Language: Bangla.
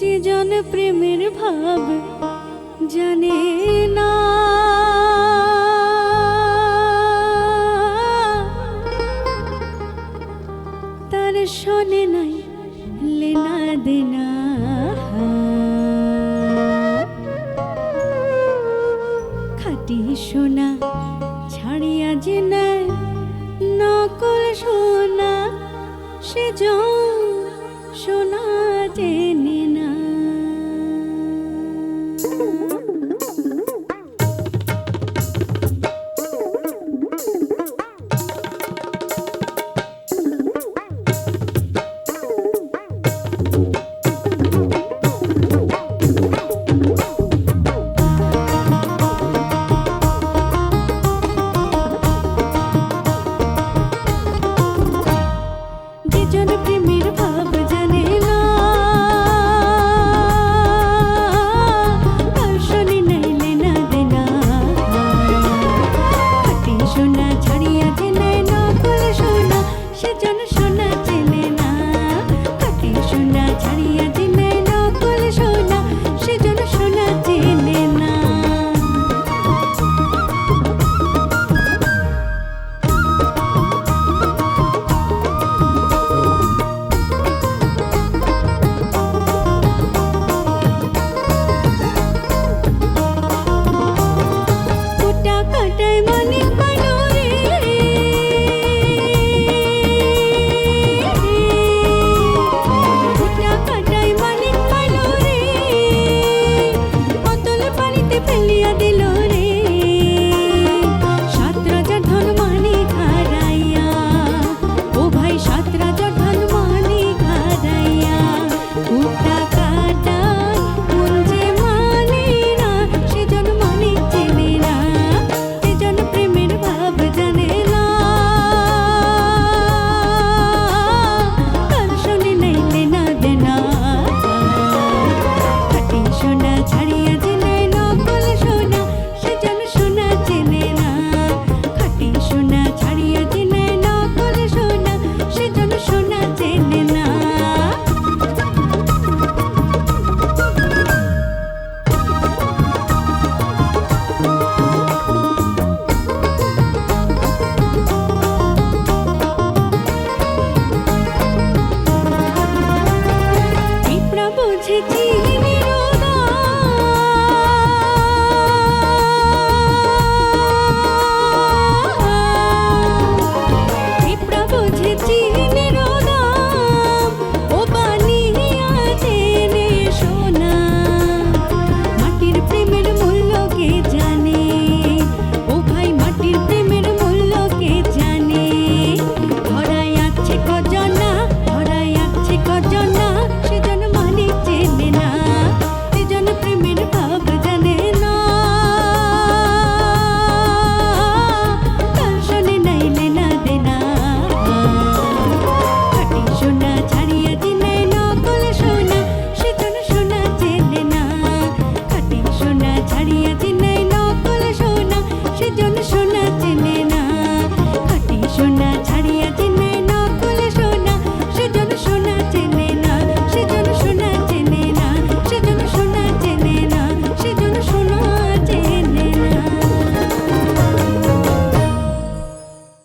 যে জন প্রেমের ভাব জানে না। তার শোনে নাই, লেনা দেনা খাটি সোনা ছাড়িয়া যে নেয়, নকল সোনা, সে সোনা সজন প্রেমের ভাব জানে না দর্শনে নাইলে না দেনা হাটি সোনা ছাড়িয়া দিলে নকল সোনা সেজন সোনা